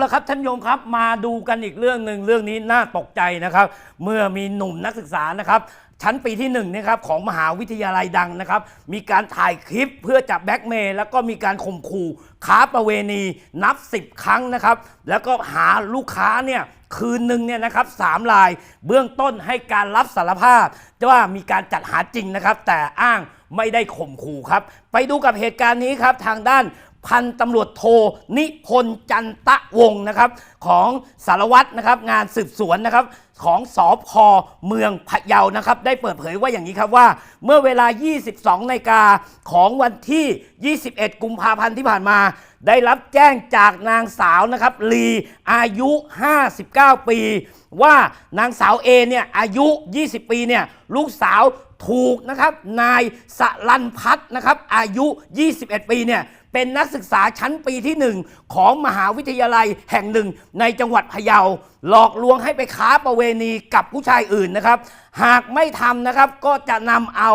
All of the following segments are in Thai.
แล้วครับท่านผู้ชมครับมาดูกันอีกเรื่องหนึ่งเรื่องนี้น่าตกใจนะครับ เมื่อมีหนุ่มนักศึกษานะครับ ชั้นปีที่1นะครับของมหาวิทยาลัยดังนะครับ มีการถ่ายคลิปเพื่อจับแบล็กเมย์แล้วก็มีการข่มขู่ค้าประเวณีนับ 10 ครั้งนะครับ แล้วก็หาลูกค้าเนี่ยคืนหนึ่งเนี่ยนะครับสามรายเบื้องต้นให้การรับสารภาพว่ามีการจัดหาจริงนะครับ แต่อ้างไม่ได้ข่มขู่ครับ ไปดูกับเหตุการณ์นี้ครับทางด้าน พันตำรวจโทนิพนธ์จันตะวงศ์นะครับ ของสารวัตรนะครับงานสืบสวนนะครับของสอพอเมืองพะเยานะครับ ได้เปิดเผยว่าอย่างนี้ครับว่า เมื่อเวลา 22นาฬิกาของวันที่ 21 กุมภาพันธ์ที่ผ่านมา ได้รับแจ้งจากนางสาวนะครับลีอายุ 59 ปี ว่านางสาวเอเนี่ยอายุ 20 ปีเนี่ยลูกสาว ถูกนะครับนายสลันพัฒน์นะครับอายุ 21 ปีเนี่ยเป็นนักศึกษาชั้นปีที่หนึ่งของมหาวิทยาลัยแห่งหนึ่ง ในจังหวัดพะเยา หลอกลวงให้ไปค้าประเวณีกับผู้ชายอื่นนะครับ หากไม่ทำนะครับก็จะนำเอา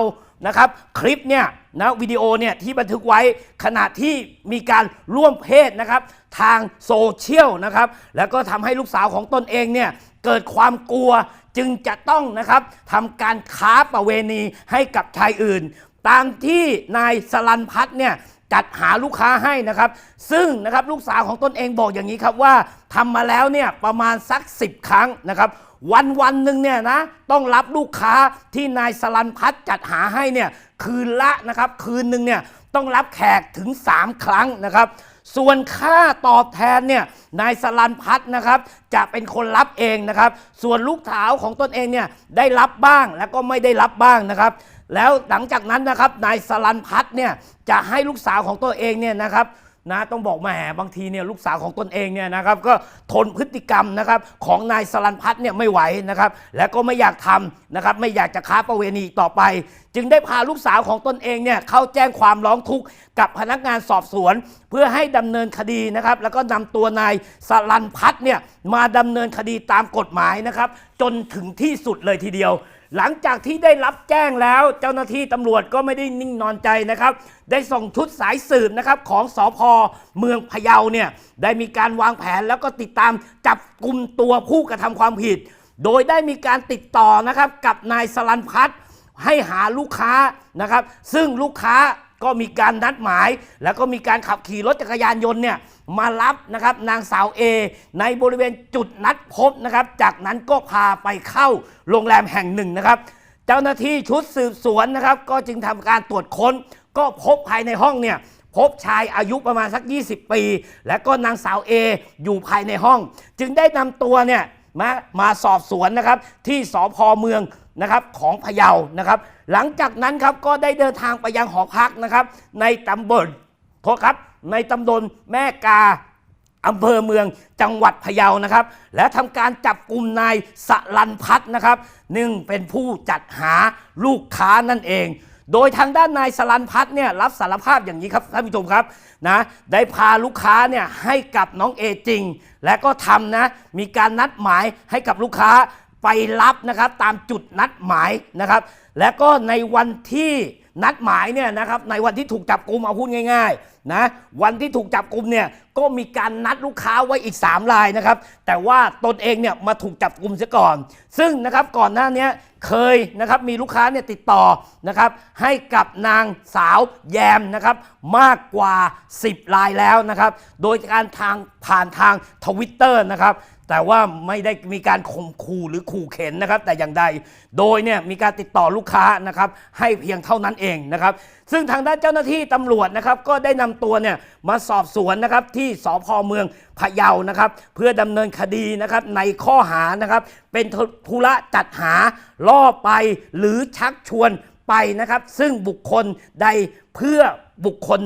นะครับคลิปเนี่ย นะวิดีโอเนี่ยที่บันทึกไว้ขณะที่มีการร่วมเพศนะครับทางโซเชียลนะครับแล้วก็ทำให้ลูกสาวของตนเองเนี่ยเกิดความกลัวจึงจะต้องนะครับทำการค้าประเวณีให้กับชายอื่น ตามที่นายสลันพัฒน์เนี่ย จัดหาลูกค้าให้นะครับ ซึ่งนะครับลูกสาวของตนเองบอกอย่างนี้ครับว่าทำมาแล้วเนี่ยประมาณสัก 10 ครั้งนะครับวันวันหนึ่งเนี่ยนะต้องรับลูกค้าที่นายสลันพัฒน์จัดหาให้เนี่ยคืนละนะครับคืนหนึ่งเนี่ยต้องรับแขกถึง 3 ครั้งนะครับ ส่วนค่าตอบแทนเนี่ยนายสลันพัฒน์นะครับ จะเป็นคนรับเองนะครับ ส่วนลูกสาวของตนเองเนี่ยได้รับบ้างแล้วก็ไม่ได้รับบ้างนะครับ แล้วหลังจากนั้นนะครับนายสลันพัฒน์เนี่ยจะให้ลูกสาวของตัวเองเนี่ยนะครับนะต้องบอกแหมบางทีเนี่ยลูกสาวของตนเองเนี่ยนะครับก็ทนพฤติกรรมนะครับของนายสลันพัฒน์เนี่ยไม่ไหวนะครับแล้วก็ไม่อยากทำนะครับไม่อยากจะค้าประเวณีต่อไป จึงได้พาลูกสาวของตนเองเนี่ยเข้าแจ้งความร้องทุกข์กับพนักงานสอบสวน เพื่อให้ดำเนินคดีนะครับแล้วก็นำตัวนายสลันพัฒน์เนี่ยมาดำเนินคดีตามกฎหมายนะครับจนถึงที่สุดเลยทีเดียว หลังจากที่ได้รับแจ้งแล้ว เจ้าหน้าที่ตำรวจก็ไม่ได้นิ่งนอนใจนะครับ ได้ส่งชุดสายสืบนะครับของสอพเมืองพะเยาเนี่ยได้มีการวางแผนแล้วก็ติดตามจับกลุ่มตัวผู้กระทำความผิด โดยได้มีการติดต่อนะครับกับนายสลันพัฒน์ให้หาลูกค้านะครับ ซึ่งลูกค้าก็มีการนัดหมาย แล้วก็มีการขับขี่รถจักรยานยนต์เนี่ย มารับนะครับนางสาวเอในบริเวณจุดนัดพบนะครับ จากนั้นก็พาไปเข้าโรงแรมแห่งหนึ่งนะครับ เจ้าหน้าที่ชุดสืบสวนนะครับ ก็จึงทำการตรวจค้น ก็พบภายในห้องเนี่ยพบชายอายุประมาณสัก 20 ปี และก็นางสาวเออยู่ภายในห้อง จึงได้นำตัวเนี่ยมามาสอบสวนนะครับที่สพเมืองนะครับของพะเยานะครับ หลังจากนั้นครับก็ได้เดินทางไปยังหอพักนะครับ ในตำบลโทษครับ ในตำบลแม่กาอำเภอเมืองจังหวัดพะเยานะครับ และทำการจับกลุ่มนายสลันพัฒน์นะครับนึ่งเป็นผู้จัดหาลูกค้านั่นเอง โดยทางด้านนายสลันพัฒน์เนี่ยรับสารภาพอย่างนี้ครับท่านผู้ชมครับนะได้พาลูกค้าเนี่ยให้กับน้องเอจริง และก็ทำนะมีการนัดหมายให้กับลูกค้าไปรับนะครับตามจุดนัดหมายนะครับ และก็ในวันที่นัดหมายเนี่ยนะครับในวันที่ถูกจับกลุ่มเอาพูดง่ายนะวันที่ถูกจับกลุ่มเนี่ยก็มีการนัดลูกค้าไว้อีก 3 รายนะครับ แต่ว่าตนเองเนี่ยมาถูกจับกลุ่มเสียก่อน ซึ่งนะครับก่อนหน้านี้เคยนะครับมีลูกค้าเนี่ยติดต่อนะครับให้กับนางสาวแยมนะครับมากกว่า 10 รายแล้วนะครับโดยการทางผ่านทางทวิตเตอร์นะครับแต่ว่าไม่ได้มีการข่มขู่หรือขู่เข็นนะครับ แต่อย่างใดโดยเนี่ยมีการติดต่อลูกค้านะครับให้เพียงเท่านั้นเองนะครับ ซึ่งทางด้านเจ้าหน้าที่ตำรวจนะครับก็ได้นำตัวเนี่ยมาสอบสวนนะครับที่สพเมืองพะเยานะครับ เพื่อดำเนินคดีนะครับในข้อหานะครับเป็นธุระจัดหาล่อไปหรือชักชวนไปนะครับ ซึ่งบุคคลใดเพื่อ บุคคล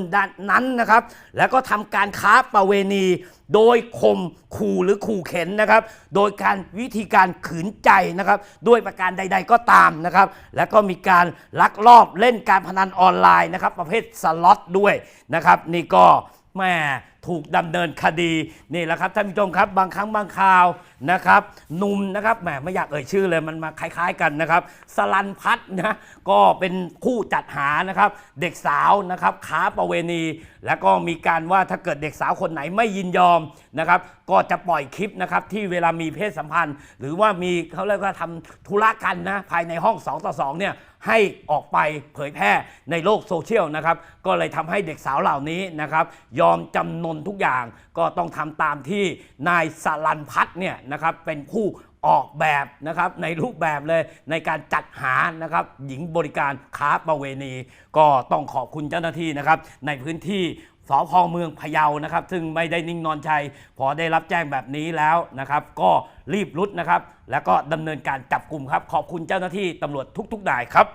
นั้นนะครับ แล้วก็ทำการค้าประเวณี โดยข่มขู่หรือขู่เข็นนะครับ โดยการวิธีการขืนใจนะครับ ด้วยประการใด ๆก็ตามนะครับ แล้วก็มีการลักลอบเล่นการพนันออนไลน์นะครับ ประเภทสล็อตด้วยนะครับ นี่ก็แม่ ถูกดำเนินคดีนี่แหละครับท่านผู้ชมครับ บางครั้งบางคราวนะครับหนุ่มนะครับแหมไม่อยากเอ่ยชื่อเลยมันมาคล้าย ๆกันนะครับสลันพัฒน์นะก็เป็นคู่จัดหานะครับ เด็กสาวนะครับค้าประเวณี แล้วก็มีการว่าถ้าเกิดเด็กสาวคนไหนไม่ยินยอมนะครับ ก็จะปล่อยคลิปนะครับที่เวลามีเพศสัมพันธ์ หรือว่ามีเขาเรียกว่าทำธุระกันนะภายในห้อง 2 ต่อ 2 เนี่ยให้ออกไปเผยแพร่ในโลกโซเชียลนะครับ ก็เลยทำให้เด็กสาวเหล่านี้นะครับ ยอมจำนนทุกอย่างก็ต้องทำตามที่นายสลันพัฒเนี่ยนะครับเป็นผู้ออกแบบนะครับในรูปแบบเลยในการจัดหานะครับหญิงบริการค้าประเวณี ก็ต้องขอบคุณเจ้าหน้าที่นะครับในพื้นที่สพเมืองพะเยานะครับ ซึ่งไม่ได้นิ่งนอนใจพอได้รับแจ้งแบบนี้แล้วนะครับ ก็รีบรุดนะครับ แล้วก็ดำเนินการจับกลุ่มครับ ขอบคุณเจ้าหน้าที่ตำรวจทุกๆนายครับ